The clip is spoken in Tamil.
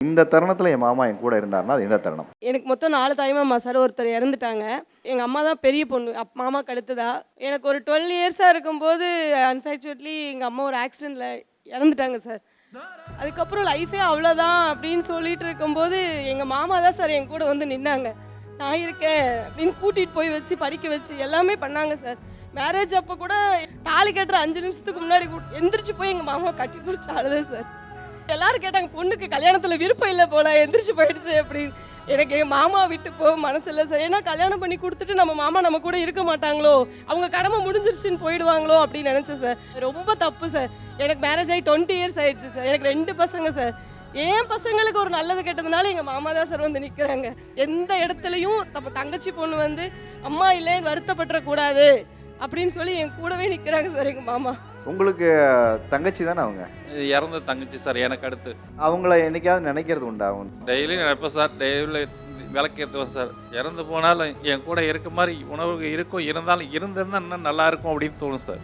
இந்த தருணத்தில் என் மாமா என் கூட இருந்தாருன்னா அது எந்த தருணம். எனக்கு மொத்தம் நாலு தாய்மாமா சார் ஒருத்தர் இறந்துட்டாங்க. எங்கள் அம்மா தான் பெரிய பொண்ணு. அப் மாமா அடுத்ததா. எனக்கு ஒரு டுவெல் இயர்ஸாக இருக்கும்போது அன்ஃபார்ச்சுனேட்லி எங்கள் அம்மா ஒரு ஆக்சிடெண்ட்டில் இறந்துட்டாங்க சார் அதுக்கப்புறம் லைஃபே அவ்வளோதான் அப்படின்னு சொல்லிட்டு இருக்கும்போது எங்கள் மாமா தான் சார் என் கூட வந்து நின்னாங்க. நான் இருக்கேன் அப்படின்னு கூட்டிகிட்டு போய் வச்சு படிக்க வச்சு எல்லாமே பண்ணாங்க சார் மேரேஜ் அப்போ கூட தாலி கட்டுற அஞ்சு நிமிஷத்துக்கு முன்னாடி எந்திரிச்சு போய் எங்கள் மாமா கட்டி பிடிச்சி அழுதேன் சார் எல்லாரும் கேட்டாங்க பொண்ணுக்கு கல்யாணத்தில் விருப்பம் இல்லை போல எந்திரிச்சு போயிடுச்சு அப்படின்னு. எனக்கு எங்க மாமா விட்டு போக மனசு இல்லை. சார் ஏன்னா கல்யாணம் பண்ணி கொடுத்துட்டு நம்ம மாமா நம்ம கூட இருக்க மாட்டாங்களோ? அவங்க கடமை முடிஞ்சிருச்சுன்னு போயிடுவாங்களோ? அப்படின்னு நினச்சேன் சார். ரொம்ப தப்பு சார். எனக்கு மேரேஜ் ஆகி டுவெண்ட்டி இயர்ஸ் ஆயிடுச்சு சார். எனக்கு ரெண்டு பசங்க சார். என் பசங்களுக்கு ஒரு நல்லது கெட்டதுனால எங்கள் மாமா தான் சார் வந்து நிற்கிறாங்க எந்த இடத்துலையும் நம்ம தங்கச்சி பொண்ணு வந்து அம்மா இல்லைன்னு வருத்தப்பட்டுறக்கூடாது. அப்படின்னு சொல்லி என் கூடவே நிற்கிறாங்க சார் எங்கள் மாமா. உங்களுக்கு தங்கச்சி தானே அவங்க? இறந்த தங்கச்சி சார் எனக்கு அடுத்து. அவங்கள என்னைக்காவது நினைக்கிறது உண்டா அவங்க டெய்லி நினைப்பேன் சார் டெய்லி விளக்கேற்றுவேன் சார். இறந்து போனாலும் என் கூட இருக்க மாதிரி உணவு இருக்கும் இருந்தாலும் இருந்திருந்தா இன்னும் நல்லா இருக்கும் அப்படின்னு தோணும் சார்.